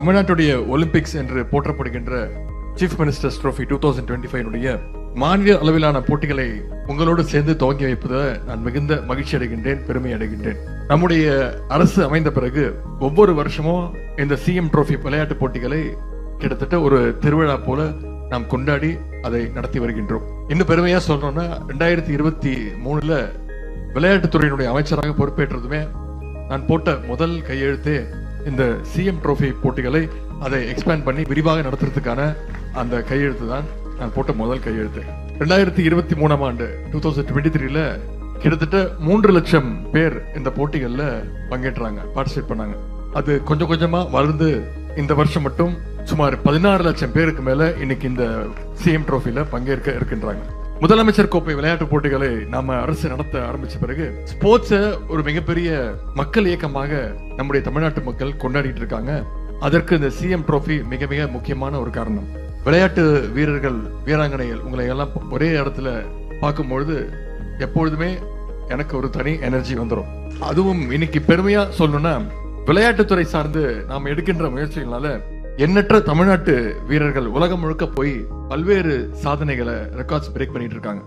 தமிழ்நாட்டுடைய ஒலிம்பிக்ஸ் என்று போற்றப்படுகின்ற chief ministers trophy two thousand twenty five மாநில அளவிலான போட்டிகளை உங்களோடு சேர்ந்து துவங்கி வைப்பதை நான் மிகுந்த மகிழ்ச்சி அடைகின்றேன் பெருமை அடைகின்றேன். நம்முடைய அரசு அமைந்த பிறகு ஒவ்வொரு வருஷமும் இந்த சிஎம் ட்ரோஃபி விளையாட்டு போட்டிகளை கிட்டத்தட்ட ஒரு திருவிழா போல நாம் கொண்டாடி அதை நடத்தி வருகின்றோம். இன்னும் பெருமையா சொல்றோம்னா ரெண்டாயிரத்தி இருபத்தி மூணுல விளையாட்டுத்துறையினுடைய அமைச்சராக பொறுப்பேற்றதுமே நான் போட்ட முதல் கையெழுத்தே இந்த சிஎம் ட்ரோஃபி போட்டிகளை அதை எக்ஸ்பேண்ட் பண்ணி விரிவாக நடத்துறதுக்கான அந்த கையெழுத்து தான் நான் போட்ட முதல் கையெழுத்து. ரெண்டாயிரத்தி இருபத்தி மூணாம் ஆண்டு டூ தௌசண்ட் டுவெண்ட்டி த்ரீல கிட்டத்தட்ட மூன்று லட்சம் பேர் இந்த போட்டிகளில் பங்கேற்றாங்க பார்ட்டிசிபேட் பண்ணாங்க. அது கொஞ்சம் கொஞ்சமா வளர்ந்து இந்த வருஷம் மட்டும் சுமார் பதினாறு லட்சம் பேருக்கு மேலே இன்னைக்கு இந்த சிஎம் ட்ரோஃபியில் பங்கேற்க இருக்கின்றாங்க. முதலமைச்சர் கோப்பை விளையாட்டு போட்டிகளை நாம அரசு நடத்த ஆரம்பிச்ச பிறகு ஸ்போர்ட்ஸ ஒரு மிகப்பெரிய மக்கள் இயக்கமாக நம்முடைய தமிழ்நாட்டு மக்கள் கொண்டாடிட்டு இருக்காங்க. அதற்கு இந்த சிஎம் ட்ரோஃபி மிக மிக முக்கியமான ஒரு காரணம். விளையாட்டு வீரர்கள் வீராங்கனைகள் உங்களை எல்லாம் ஒரே இடத்துல பார்க்கும்பொழுது எப்பொழுதுமே எனக்கு ஒரு தனி எனர்ஜி வந்துடும் அதுவும் இன்னைக்கு பெருமையா சொல்லணும்னா விளையாட்டுத்துறை சார்ந்து நாம் எடுக்கின்ற முயற்சிகளால எண்ணற்ற தமிழ்நாட்டு வீரர்கள் உலகம் முழுக்க போய் பல்வேறு சாதனைகளை ரெக்கார்ட்ஸ் பிரேக் பண்ணிட்டு இருக்காங்க.